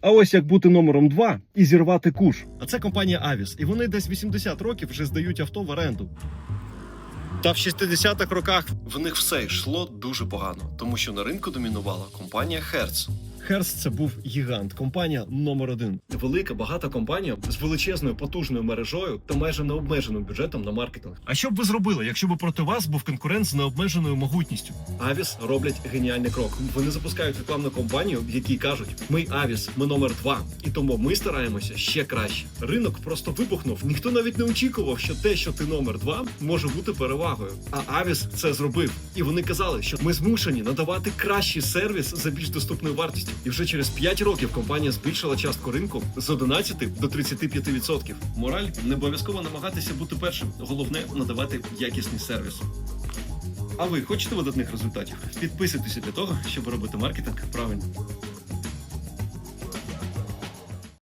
А ось як бути номером 2 і зірвати куш. А це компанія Авіс, і вони десь 80 років вже здають авто в оренду. Та в 60-х роках в них все йшло дуже погано, тому що на ринку домінувала компанія Hertz. Hertz – це був гігант, компанія номер один. Велика, багата компанія з величезною потужною мережою та майже необмеженим бюджетом на маркетинг. А що б ви зробили, якщо б проти вас був конкурент з необмеженою могутністю? Авіс роблять геніальний крок. Вони запускають рекламну кампанію, в якій кажуть: ми Авіс, ми номер два, і тому ми стараємося ще краще. Ринок просто вибухнув. Ніхто навіть не очікував, що те, що ти номер два, може бути перевагою. А Авіс це зробив. І вони казали, що ми змушені надавати кращий сервіс за більш доступною вартістю. І вже через 5 років компанія збільшила частку ринку з 11 до 35%. Мораль не обов'язково намагатися бути першим. Головне надавати якісний сервіс. А ви хочете видатних результатів? Підписуйтеся для того, щоб робити маркетинг правильно.